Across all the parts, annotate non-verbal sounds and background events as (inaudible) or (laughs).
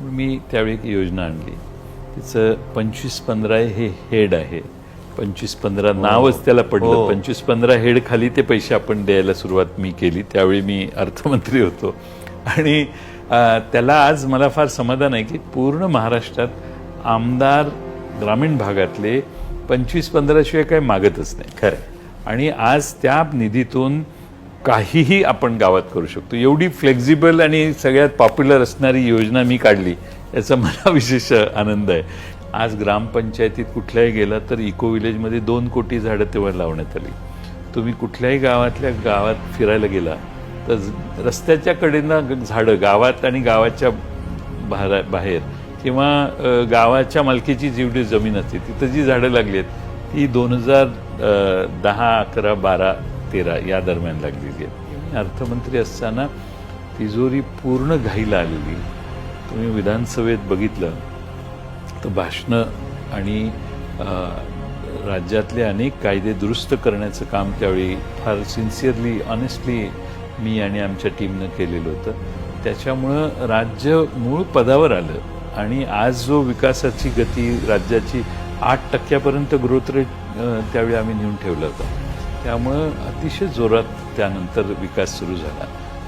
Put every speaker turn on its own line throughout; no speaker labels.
मी त्यावेळी एक योजना आणली. तिचं पंचवीस पंधरा हे हेड आहे. पंचवीस पंधरा नावच त्याला पडलं.
हो.
पंचवीस पंधरा हेड खाली ते पैसे आपण द्यायला सुरुवात मी केली. त्यावेळी मी अर्थमंत्री होतो. आणि त्याला आज मला फार समाधान आहे की पूर्ण महाराष्ट्रात आमदार ग्रामीण भागातले पंचवीस पंधरा शिवाय काही मागतच नाही.
खरं.
आणि आज त्या निधीतून काहीही आपण गावात करू शकतो. एवढी फ्लेक्झिबल आणि सगळ्यात पॉप्युलर असणारी योजना मी काढली याचा मला (laughs) विशेष आनंद आहे. आज ग्रामपंचायतीत कुठल्याही गेला तर इको विलेजमध्ये दोन कोटी झाडं तेव्हा लावण्यात आली. तुम्ही कुठल्याही गावातल्या गावात फिरायला गेला तर रस्त्याच्या कडेनं झाडं गावात आणि गावाच्या भारा बाहेर किंवा गावाच्या मालकीची जेवढी जमीन असते तिथं जी झाडं लागली आहेत ती दोन हजार दहा अकरा बारा तेरा या दरम्यान लागलेली आहे अर्थमंत्री असताना तिजोरी पूर्ण घाईला आलेली. तुम्ही विधानसभेत बघितलं तर भाषणं आणि राज्यातले अनेक कायदे दुरुस्त करण्याचं काम त्यावेळी फार सिन्सिअरली ऑनेस्टली मी आणि आमच्या टीमनं केलेलं होतं. त्याच्यामुळं राज्य मूळ पदावर आलं आणि आज जो विकासाची गती राज्याची आठ टक्क्यापर्यंत ग्रोथ रेट त्यावेळी आम्ही नेऊन ठेवला होता. त्यामुळं अतिशय जोरात त्यानंतर विकास सुरू झाला.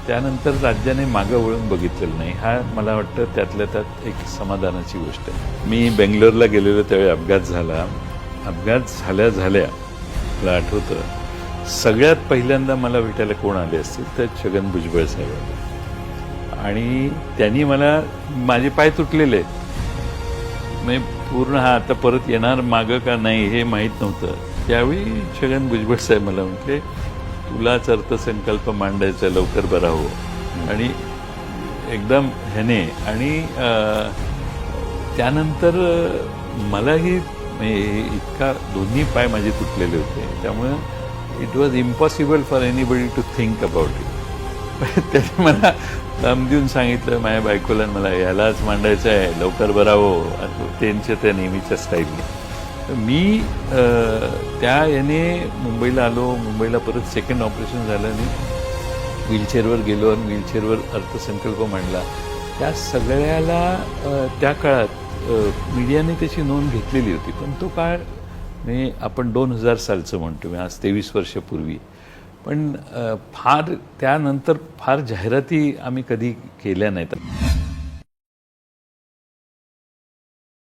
त्यानंतर राज्याने मागं वळून बघितलेलं नाही. हा मला वाटतं त्यातल्या त्यात एक समाधानाची गोष्ट आहे. मी बेंगलोरला गेलेलो त्यावेळी अपघात झाला. अपघात झाल्या झाल्या मला आठवतं सगळ्यात पहिल्यांदा मला भेटायला कोण आले असतील तर छगन भुजबळ साहेब आले. आणि त्यांनी मला माझे पाय तुटलेले. आहेत म्हणजे पूर्ण हा आता परत येणार मागं का नाही हे माहीत नव्हतं. त्यावेळी छगन भुजबळ साहेब मला म्हटले तुलाच अर्थसंकल्प मांडायचा लवकर बरा हो. आणि एकदम ह्याने आणि त्यानंतर मलाही इतका दोन्ही पाय माझे तुटलेले होते. त्यामुळं it was impossible for anybody to think about it (laughs) त्याने मला दम देऊन सांगितलं माझ्या बायकोला मला यालाच मांडायचं आहे लवकर भरावं. हो त्यांच्या त्या नेहमीच्या स्टाईलने मी त्या याने मुंबईला आलो मुंबईला परत सेकंड ऑपरेशन झालं आणि व्हीलचेअरवर गेलो आणि व्हीलचेअरवर अर्थसंकल्प मांडला. त्या सगळ्याला त्या काळात मीडियाने त्याची नोंद घेतलेली होती. पण तो काळ मी आपण दोन हजार सालचं म्हणतो मी आज तेवीस वर्षापूर्वी. पण फार त्यानंतर फार जाहिराती आम्ही कधी केल्या नाहीत.